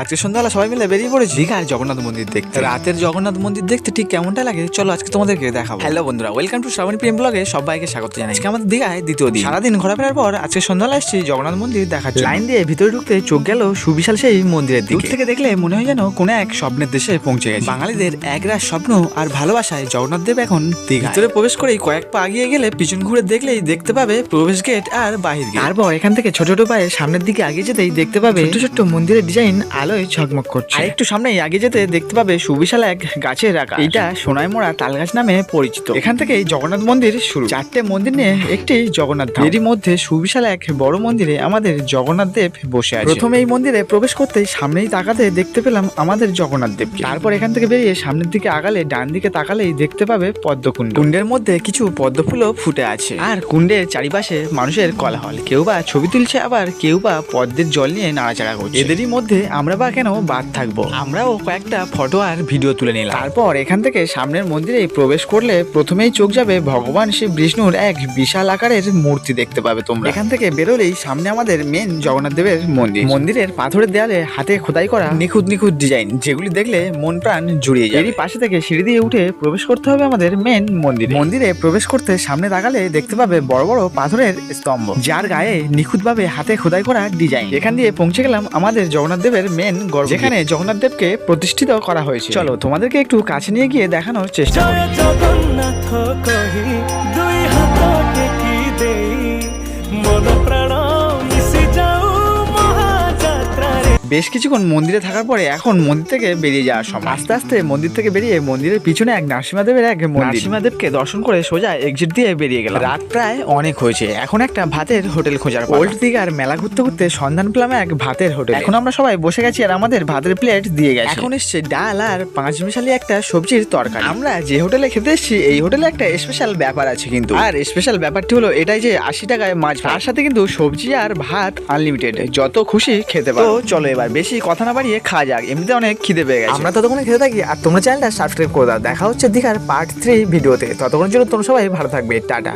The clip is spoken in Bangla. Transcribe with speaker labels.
Speaker 1: আজকে সন্ধ্যাবেলা সবাই মিলে বেরিয়ে পড়েছি। দীঘার জগন্নাথ মন্দির দেখতে। রাতের জগন্নাথ মন্দির দেখতে ঠিক কেমনটা লাগে? চলো আজকে তোমাদেরকে দেখাবো। হ্যালো বন্ধুরা ওয়েলকাম টু শ্রাবণী প্রেম ব্লগে সবাইকে স্বাগত জানাই। আজকে আমাদের দীঘায় দ্বিতীয় দিন। সারাদিন ঘোরাফেরার পর আজকে সন্ধ্যাবেলা এসেছি জগন্নাথ মন্দির দেখার লাইন দিয়ে ভিতরে ঢুকতে চোখ গেল সুবিশাল সেই মন্দিরের দিকে। দূর থেকে দেখলে মনে হয় যেন কোনো এক স্বপ্নের দেশে পৌঁছে গেছে। বাঙালিদের একরাশ স্বপ্ন আর ভালোবাসায় জগন্নাথ দেব এখন দীঘা ভিতরে প্রবেশ করেই কয়েক পা আগিয়ে গেলে পিছন ঘুরে দেখলেই দেখতে পাবে প্রবেশ গেট আর বাহির গেট তারপর এখান থেকে ছোট ছোট পায়ে সামনের দিকে আগিয়ে যেতেই দেখতে পাবে ছোট ছোট্ট মন্দিরের ডিজাইন আলোয় ঝকমক করছে। আর একটু সামনেই আগে যেতে দেখতে পাবে সুবিশাল এক গাছের রাখা এটা সোনাই মোড়া তালগাছ নামে পরিচিত। এখান থেকেই জগন্নাথ মন্দির শুরু। চারটে মন্দির নিয়ে একটি জগন্নাথ ধাম। এরই মধ্যে সুবিশাল এক বড় মন্দিরে আমাদের জগন্নাথ দেব বসে আছে। প্রথমে এই মন্দিরে প্রবেশ করতে সামনেই তাকাতে দেখতে পেলাম আমাদের জগন্নাথ দেবকে। তারপর এখান থেকে বেরিয়ে সামনের দিকে আগালে ডান দিকে তাকালেই দেখতে পাবে পদ্মকুণ্ড। কুণ্ডের মধ্যে কিছু পদ্ম ফুলও ফুটে আছে। আর কুণ্ডের চারিপাশে মানুষের কলাহল। কেউ বা ছবি তুলছে আবার কেউ বা পদ্মের জল নিয়ে নাড়াচাড়া করছে। এদেরই মধ্যে আমরা বা কেন বাদ থাকব? আমরাও কয়েকটা ফটো আর ভিডিও তুলে নিলাম। তারপর এখান থেকে সামনের মন্দিরে প্রবেশ করলে প্রথমেই চোখ যাবে ভগবান শ্রী বিষ্ণুর এক বিশাল আকারের মূর্তি দেখতে পাবে তোমরা। এখান থেকে বেরোলেই সামনে আমাদের মেন জগন্নাথ দেবের মন্দির। মন্দিরের পাথরের দেয়ালে হাতে খোদাই করা নিখুঁত নিখুঁত ডিজাইন যেগুলি দেখলে মন প্রাণ জুড়িয়ে যায় এরই পাশে থেকে সিঁড়ি দিয়ে উঠে প্রবেশ করতে হবে আমাদের মেন মন্দির। মন্দিরে প্রবেশ করতে সামনে তাকালে দেখতে পাবে বড় বড় পাথরের স্তম্ভ। যার গায়ে নিখুঁতভাবে হাতে খোদাই করা ডিজাইন এখান দিয়ে পৌঁছে গেলাম আমাদের জগন্নাথ দেবের মেন গর্ভ যেখানে জগন্নাথ দেবকে প্রতিষ্ঠিত করা হয়েছে চলো তোমাদেরকে একটু কাছে নিয়ে গিয়ে দেখানোর চেষ্টা করি বেশ কিছুক্ষণ মন্দিরে থাকার পরে এখন মন্দির থেকে বেরিয়ে যাওয়ার সময়। আস্তে আস্তে মন্দির থেকে বেরিয়ে মন্দিরের পিছনে এক নারসিমাদেবের এক নারসিমাদেবকে দর্শন করে সোজা এক্সিট দিয়ে বেরিয়ে গেলাম। রাত প্রায় অনেক হয়েছে। এখন একটা ভাতের হোটেল খোঁজার ওল্ড দিঘার মেলা ঘুরতে ঘুরতে সন্ধান পেলাম এক ভাতের হোটেল। এখন আমরা সবাই বসে গেছি আর আমাদের ভাতের প্লেট দিয়ে গেছে। এখন এসছে ডাল আর পাঁচ মিশালি একটা সবজির তরকারি। আমরা যে হোটেলে খেতে এসেছি এই হোটেলে একটা স্পেশাল ব্যাপার আছে কিন্তু। আর স্পেশাল ব্যাপারটি হলো এটাই যে আশি টাকায় মাছ ভাত। তার সাথে কিন্তু সবজি আর ভাত আনলিমিটেড যত খুশি খেতে পারো। চলো এবার বেশি কথা না বাড়িয়ে খাওয়া যাক। এমনিতে অনেক খিদে পেয়ে গেছে। আমরা ততক্ষণে খেতে থাকি আর তোমরা চ্যানেলটা সাবস্ক্রাইব করে দাও। দেখা হচ্ছে দীঘার পার্ট থ্রি ভিডিওতে। ততক্ষণের জন্য তোমরা সবাই ভালো থাকবে। টাটা।